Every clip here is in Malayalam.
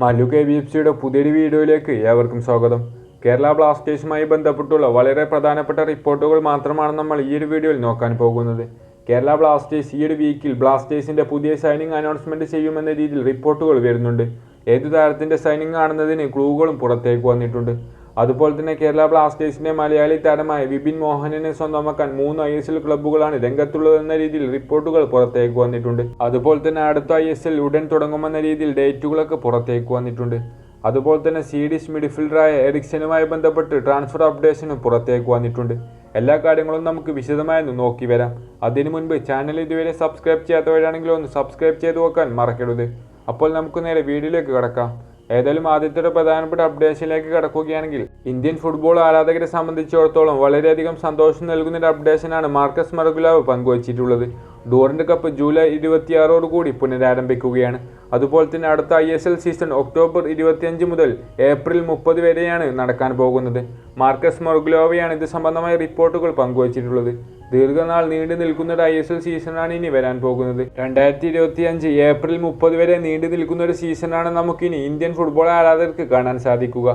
മല്ലു കെ ബി എഫ് സിയുടെ പുതിയൊരു വീഡിയോയിലേക്ക് ഏവർക്കും സ്വാഗതം. കേരള ബ്ലാസ്റ്റേഴ്സുമായി ബന്ധപ്പെട്ടുള്ള വളരെ പ്രധാനപ്പെട്ട റിപ്പോർട്ടുകൾ മാത്രമാണ് നമ്മൾ ഈ ഒരു വീഡിയോയിൽ നോക്കാൻ പോകുന്നത്. കേരള ബ്ലാസ്റ്റേഴ്സ് ഈ ഒരു വീക്കിൽ ബ്ലാസ്റ്റേഴ്സിന്റെ പുതിയ സൈനിങ് അനൗൺസ്മെന്റ് ചെയ്യുമെന്ന രീതിയിൽ റിപ്പോർട്ടുകൾ വരുന്നുണ്ട്. ഏതു താരത്തിന്റെ സൈനിങ് ആണെന്നതിന് ക്ലൂകളും പുറത്തേക്ക് വന്നിട്ടുണ്ട്. അതുപോലെ തന്നെ കേരള ബ്ലാസ്റ്റേഴ്സിന്റെ മലയാളി താരമായ വിപിൻ മോഹനനെ സ്വന്തമാക്കാൻ മൂന്ന് ഐ എസ് എൽ ക്ലബ്ബുകളാണ് രംഗത്തുള്ളതെന്ന രീതിയിൽ റിപ്പോർട്ടുകൾ പുറത്തേക്ക് വന്നിട്ടുണ്ട്. അതുപോലെ തന്നെ അടുത്ത ഐ എസ് എൽ ഉടൻ തുടങ്ങുമെന്ന രീതിയിൽ ഡേറ്റുകളൊക്കെ പുറത്തേക്ക് വന്നിട്ടുണ്ട്. അതുപോലെ തന്നെ സീഡിഷ് മിഡ്ഫീൽഡറായ എറിക്സനുമായി ബന്ധപ്പെട്ട് ട്രാൻസ്ഫർ അപ്ഡേഷനും പുറത്തേക്ക് വന്നിട്ടുണ്ട്. എല്ലാ കാര്യങ്ങളും നമുക്ക് വിശദമായി നോക്കി വരാം. അതിനു മുൻപ് ചാനൽ ഇതുവരെ സബ്സ്ക്രൈബ് ചെയ്യാത്തവരാണെങ്കിലും ഒന്ന് സബ്സ്ക്രൈബ് ചെയ്ത് വെക്കാൻ മറക്കരുത്. അപ്പോൾ നമുക്ക് നേരെ വീഡിയോയിലേക്ക് കിടക്കാം. ഏതായാലും ആദ്യത്തെ ഒരു പ്രധാനപ്പെട്ട അപ്ഡേഷനിലേക്ക് കിടക്കുകയാണെങ്കിൽ ഇന്ത്യൻ ഫുട്ബോൾ ആരാധകരെ സംബന്ധിച്ചിടത്തോളം വളരെയധികം സന്തോഷം നൽകുന്ന ഒരു അപ്ഡേഷനാണ് മാർക്കസ് മറഗുലാവ് പങ്കുവച്ചിട്ടുള്ളത്. ഡൂറന്റ് കപ്പ് ജൂലൈ ഇരുപത്തിയാറോട് കൂടി പുനരാരംഭിക്കുകയാണ്. അതുപോലെ തന്നെ അടുത്ത I S L season October ഇരുപത്തിയഞ്ച് മുതൽ ഏപ്രിൽ മുപ്പത് വരെയാണ് നടക്കാൻ പോകുന്നത്. മാർക്കസ് മൊർഗ്ലോവയാണ് ഇത് സംബന്ധമായ റിപ്പോർട്ടുകൾ പങ്കുവച്ചിട്ടുള്ളത്. ദീർഘനാൾ നീണ്ടു നിൽക്കുന്ന ഒരു ഐ എസ് എൽ സീസണാണ് ഇനി വരാൻ പോകുന്നത്. രണ്ടായിരത്തി ഇരുപത്തി അഞ്ച് ഏപ്രിൽ മുപ്പത് വരെ നീണ്ടു നിൽക്കുന്ന ഒരു സീസണാണ് നമുക്കിനി ഇന്ത്യൻ ഫുട്ബോൾ ആരാധകർക്ക് കാണാൻ സാധിക്കുക.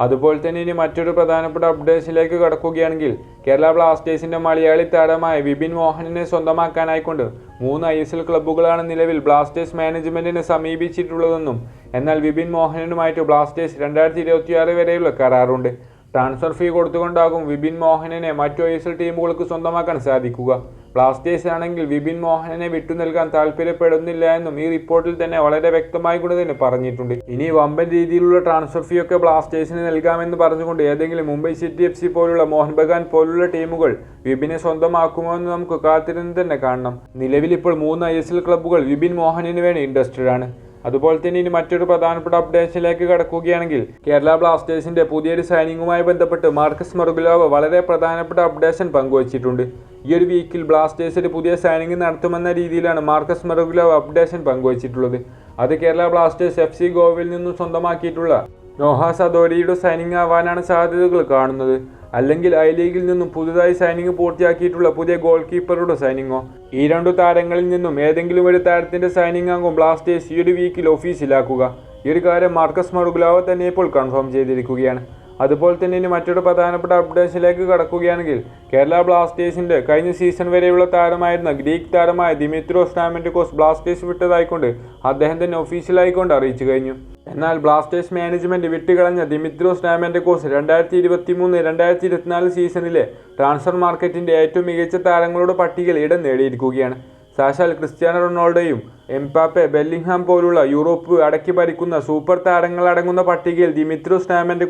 അതുപോലെ തന്നെ ഇനി മറ്റൊരു പ്രധാനപ്പെട്ട അപ്ഡേഷനിലേക്ക് കടക്കുകയാണെങ്കിൽ കേരള ബ്ലാസ്റ്റേഴ്സിന്റെ മലയാളി താരമായ വിപിൻ മോഹനെ സ്വന്തമാക്കാനായിക്കൊണ്ട് മൂന്ന് ഐ എസ് എൽ ക്ലബ്ബുകളാണ് നിലവിൽ ബ്ലാസ്റ്റേഴ്സ് മാനേജ്മെന്റിനെ സമീപിച്ചിട്ടുള്ളതെന്നും എന്നാൽ വിപിൻ മോഹനനുമായിട്ട് ബ്ലാസ്റ്റേഴ്സ് രണ്ടായിരത്തി ഇരുപത്തിയാറ് വരെയുള്ള കരാറുണ്ട്. ട്രാൻസ്ഫർ ഫീ കൊടുത്തുകൊണ്ടാകും വിപിൻ മോഹനനെ മറ്റു ഐ എസ് എൽ ടീമുകൾക്ക് സ്വന്തമാക്കാൻ സാധിക്കുക. ബ്ലാസ്റ്റേഴ്സ് ആണെങ്കിൽ വിപിൻ മോഹനെ വിട്ടു നൽകാൻ താല്പര്യപ്പെടുന്നില്ല എന്നും ഈ റിപ്പോർട്ടിൽ തന്നെ വളരെ വ്യക്തമായി കൂടെ തന്നെ പറഞ്ഞിട്ടുണ്ട്. ഇനി വമ്പൻ രീതിയിലുള്ള ട്രാൻസ്ഫർ ഫീ ഒക്കെ ബ്ലാസ്റ്റേഴ്സിന് നൽകാമെന്ന് പറഞ്ഞുകൊണ്ട് ഏതെങ്കിലും മുംബൈ സിറ്റി എഫ് സി പോലുള്ള മോഹൻ ബഗാൻ പോലുള്ള ടീമുകൾ വിപിനെ സ്വന്തമാക്കുമോ എന്ന് നമുക്ക് കാത്തിരുന്ന് തന്നെ കാണണം. നിലവിൽ ഇപ്പോൾ മൂന്ന് ഐ എസ് എൽ ക്ലബ്ബുകൾ വിപിൻ മോഹനിന് വേണ്ടി ഇൻട്രസ്റ്റഡ് ആണ്. അതുപോലെ തന്നെ ഇനി മറ്റൊരു പ്രധാനപ്പെട്ട അപ്ഡേഷനിലേക്ക് കടക്കുകയാണെങ്കിൽ കേരള ബ്ലാസ്റ്റേഴ്സിന്റെ പുതിയൊരു സൈനിങ്ങുമായി ബന്ധപ്പെട്ട് മാർക്കസ് മറുഗുലാവ് വളരെ പ്രധാനപ്പെട്ട അപ്ഡേഷൻ പങ്കുവച്ചിട്ടുണ്ട്. ഈ ഒരു വീക്കിൽ ബ്ലാസ്റ്റേഴ്സിൽ പുതിയ സൈനിങ് നടത്തുമെന്ന രീതിയിലാണ് മാർക്കസ് മറുഗുലാവ് അപ്ഡേഷൻ പങ്കുവച്ചിട്ടുള്ളത്. അത് കേരള ബ്ലാസ്റ്റേഴ്സ് എഫ് സി ഗോവയിൽ നിന്നും സ്വന്തമാക്കിയിട്ടുള്ള നോഹ സദോരിയുടെ സൈനിങ് ആവാനാണ് സാധ്യതകൾ കാണുന്നത്. അല്ലെങ്കിൽ ഐ ലീഗിൽ നിന്നും പുതുതായി സൈനിങ് പൂർത്തിയാക്കിയിട്ടുള്ള പുതിയ ഗോൾ കീപ്പറുടെ സൈനിങ്ങോ ഈ രണ്ടു താരങ്ങളിൽ നിന്നും ഏതെങ്കിലും ഒരു താരത്തിന്റെ സൈനിങ് ആകും ബ്ലാസ്റ്റേഴ്സ് ഈ ഒരു വീക്കിൽ ഓഫീസിലാക്കുക ഈ ഒരു കാര്യം മാർക്കസ് മറുഗുലാവ തന്നെ ഇപ്പോൾ കൺഫേം ചെയ്തിരിക്കുകയാണ്. അതുപോലെ തന്നെ ഇനി മറ്റൊരു പ്രധാനപ്പെട്ട അപ്ഡേഷനിലേക്ക് കടക്കുകയാണെങ്കിൽ കേരള ബ്ലാസ്റ്റേഴ്സിന്റെ കഴിഞ്ഞ സീസൺ വരെയുള്ള താരമായിരുന്ന ഗ്രീക്ക് താരമായ ദിമിത്രോസ് സ്റ്റാമെന്റിക്കോസ് ബ്ലാസ്റ്റേഴ്സ് വിട്ടതായിക്കൊണ്ട് അദ്ദേഹം തന്നെ ഒഫീഷ്യലായിക്കൊണ്ട് അറിയിച്ചു കഴിഞ്ഞു. എന്നാൽ ബ്ലാസ്റ്റേഴ്സ് മാനേജ്മെന്റ് വിട്ടുകളഞ്ഞ ദിമിത്രോസ് സ്റ്റാമെന്റിക്കോസ് രണ്ടായിരത്തി ഇരുപത്തി മൂന്ന് രണ്ടായിരത്തി ഇരുപത്തിനാല് സീസണിലെ ട്രാൻസ്ഫർ മാർക്കറ്റിന്റെ ഏറ്റവും മികച്ച താരങ്ങളുടെ പട്ടികയിൽ ഇടം നേടിയിരിക്കുകയാണ്. സാക്ഷാൽ ക്രിസ്ത്യാനോ റൊണാൾഡോയും എംപാപ്പെ ബെല്ലിംഗ്ഹാം പോലുള്ള യൂറോപ്പ് അടക്കി ഭരിക്കുന്ന സൂപ്പർ താരങ്ങൾ അടങ്ങുന്ന പട്ടികയിൽ ദിമിത്രോ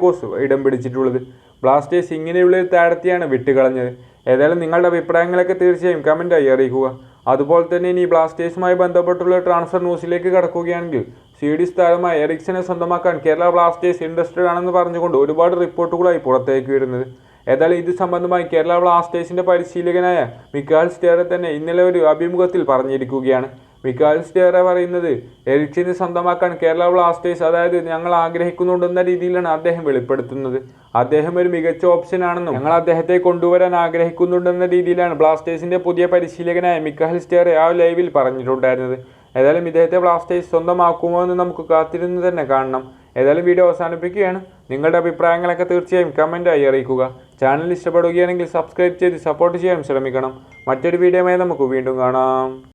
കോസ് ഇടം പിടിച്ചിട്ടുള്ളത്. ബ്ലാസ്റ്റേഴ്സ് ഇങ്ങനെയുള്ള ഒരു താരത്തെയാണ് വിട്ടുകളഞ്ഞത്. ഏതായാലും നിങ്ങളുടെ അഭിപ്രായങ്ങളൊക്കെ തീർച്ചയായും കമന്റായി അറിയിക്കുക. അതുപോലെ തന്നെ ഇനി ബ്ലാസ്റ്റേഴ്സുമായി ബന്ധപ്പെട്ടുള്ള ട്രാൻസ്ഫർ ന്യൂസിലേക്ക് കടക്കുകയാണെങ്കിൽ സ്വീഡിഷ് താരമായ എറിക്സനെ സ്വന്തമാക്കാൻ കേരള ബ്ലാസ്റ്റേഴ്സ് ഇൻട്രസ്റ്റഡ് ആണെന്ന് പറഞ്ഞുകൊണ്ട് ഒരുപാട് റിപ്പോർട്ടുകളായി പുറത്തേക്ക് വരുന്നത്. ഏതായാലും ഇത് സംബന്ധമായി കേരള ബ്ലാസ്റ്റേഴ്സിന്റെ പരിശീലകനായ മിക്കാൽ സ്റ്റേറെ തന്നെ ഇന്നലെ ഒരു അഭിമുഖത്തിൽ പറഞ്ഞിരിക്കുകയാണ്. മിക്കാൽ സ്റ്റേറെ പറയുന്നത് എറിക്സിനെ സ്വന്തമാക്കാൻ കേരള ബ്ലാസ്റ്റേഴ്സ് അതായത് ഞങ്ങൾ ആഗ്രഹിക്കുന്നുണ്ടെന്ന രീതിയിലാണ് അദ്ദേഹം വെളിപ്പെടുത്തുന്നത്. അദ്ദേഹം ഒരു മികച്ച ഓപ്ഷൻ ആണെന്നും ഞങ്ങൾ അദ്ദേഹത്തെ കൊണ്ടുവരാൻ ആഗ്രഹിക്കുന്നുണ്ടെന്ന രീതിയിലാണ് ബ്ലാസ്റ്റേഴ്സിന്റെ പുതിയ പരിശീലകനായ മിക്കാൽ സ്റ്റേറെ ആ ലൈവിൽ പറഞ്ഞിട്ടുണ്ടായിരുന്നത്. ഏതായാലും ഇദ്ദേഹത്തെ ബ്ലാസ്റ്റേഴ്സ് സ്വന്തമാക്കുമോ എന്ന് നമുക്ക് കാത്തിരുന്ന് തന്നെ കാണണം. ഏതായാലും വീഡിയോ അവസാനിപ്പിക്കുകയാണ്. നിങ്ങളുടെ അഭിപ്രായങ്ങളൊക്കെ തീർച്ചയായും കമന്റായി അറിയിക്കുക. ചാനൽ ഇഷ്ടപ്പെടുകയാണെങ്കിൽ സബ്സ്ക്രൈബ് ചെയ്ത് സപ്പോർട്ട് ചെയ്യാൻ ശ്രമിക്കണം. മറ്റൊരു വീഡിയോയുമായി നമുക്ക് വീണ്ടും കാണാം.